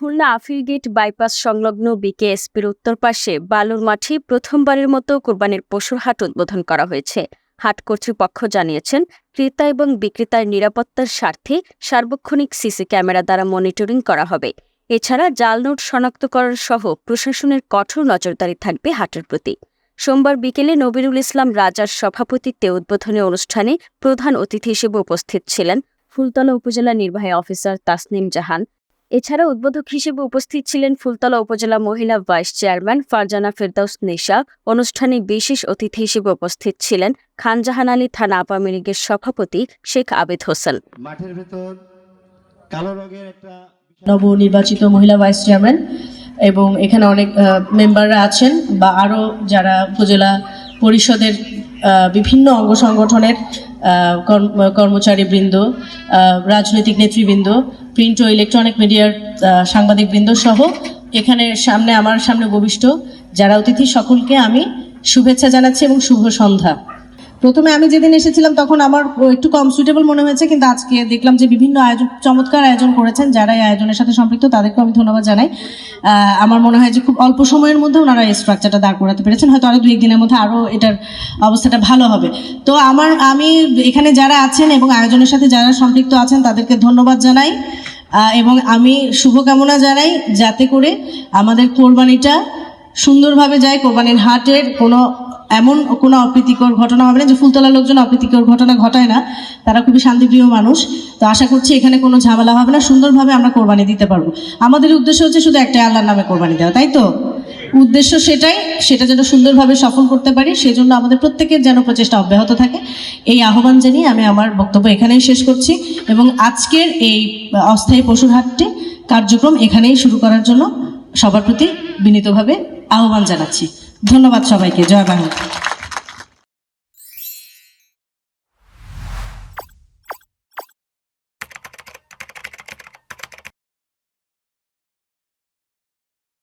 Khulna আফিরগেট bypass সংলগ্ন বিকেএসপির উত্তর পাশে বালুর মাঠে প্রথমবারের মতো কোরবানির পশুর হাট উদ্বোধন করা হয়েছে। হাট কর্তৃপক্ষ জানিয়েছেন, ক্রেতা এবং বিক্রেতার নিরাপত্তার স্বার্থে সার্বক্ষণিক সিসি ক্যামেরা দ্বারা মনিটরিং করা হবে। এছাড়া জাল নোট শনাক্তকরণ সহ প্রশাসনের কঠোর নজরদারি থাকবে হাটের প্রতি। সোমবার বিকেলে নবিরুল ইসলাম রাজার সভাপতিত্বে উদ্বোধনী অনুষ্ঠানে প্রধান অতিথি হিসেবে উপস্থিত ছিলেন ফুলতলা উপজেলা নির্বাহী অফিসার তাসনিম জাহান এছাড়া উদ্বোধক হিসেবে উপস্থিত ছিলেন ফুলতলা উপজেলা মহিলা ভাইস চেয়ারম্যান ফারজানা ফেরদাউস নিশা। অনুষ্ঠানে বিশেষ অতিথি হিসেবে উপস্থিত ছিলেন খানজাহান আলী থানা আওয়ামী লীগের সভাপতি শেখ আবেদ হোসেন। মাঠের ভেতর কালো রঙের একটা নবনির্বাচিত মহিলা ভাইস চেয়ারম্যান এবং এখানে অনেক মেম্বাররা আছেন বা আরও যারা উপজেলা পরিষদের আহ, বিভিন্ন অঙ্গ সংগঠনের কর্মচারীবৃন্দ বৃন্দ রাজনৈতিক নেতৃবৃন্দ প্রিন্ট ও ইলেকট্রনিক মিডিয়ার সাংবাদিক সাংবাদিকবৃন্দ সহ এখানে সামনে, আমার সামনে উপবিষ্ট যারা অতিথি সকলকে আমি শুভেচ্ছা জানাচ্ছি এবং শুভ সন্ধ্যা। প্রথমে আমি যেদিন এসেছিলাম, তখন আমার একটু কম সুইটেবল মনে হয়েছে, কিন্তু আজকে দেখলাম যে বিভিন্ন আয়োজন, চমৎকার আয়োজন করেছেন, যারা এই আয়োজনের সাথে সম্পৃক্ত তাদেরকে আমি ধন্যবাদ জানাই। আমার মনে হয় যে খুব অল্প সময়ের মধ্যে ওনারা এই স্ট্রাকচারটা দাঁড় করাতে পেরেছেন। হয়তো আরও দুই একদিনের মধ্যে আরও এটার অবস্থাটা ভালো হবে। তো আমার, আমি এখানে যারা আছেন এবং আয়োজনের সাথে যারা সম্পৃক্ত আছেন, তাদেরকে ধন্যবাদ জানাই। এবং আমি শুভকামনা জানাই যাতে করে আমাদের কোরবানিটা সুন্দরভাবে যায়, কোরবানির হাটের কোনো এমন কোনো অপ্রীতিকর ঘটনা হবে না। যে ফুলতলার লোকজন অপ্রীতিকর ঘটনা ঘটায় না, তারা খুবই শান্তিপ্রিয় মানুষ। তো আশা করছি এখানে কোনো ঝামেলা হবে না। সুন্দরভাবে আমরা কোরবানি দিতে পারব। আমাদের উদ্দেশ্য হচ্ছে শুধু একটাই আল্লাহর নামে কোরবানি দেওয়া, তাই তো? উদ্দেশ্য সেটাই, সেটা যেন সুন্দরভাবে সফল করতে পারি, সেজন্য আমাদের প্রত্যেকের যেন প্রচেষ্টা অব্যাহত থাকে। এই আহ্বান জানিয়ে আমি আমার বক্তব্য এখানেই শেষ করছি এবং আজকের এই অস্থায়ী পশুর হাটটি কার্যক্রম এখানেই শুরু করার জন্য সবার প্রতি বিনীতভাবে আহ্বান জানাচ্ছি। ধন্যবাদ সবাইকে জয় বাংলা।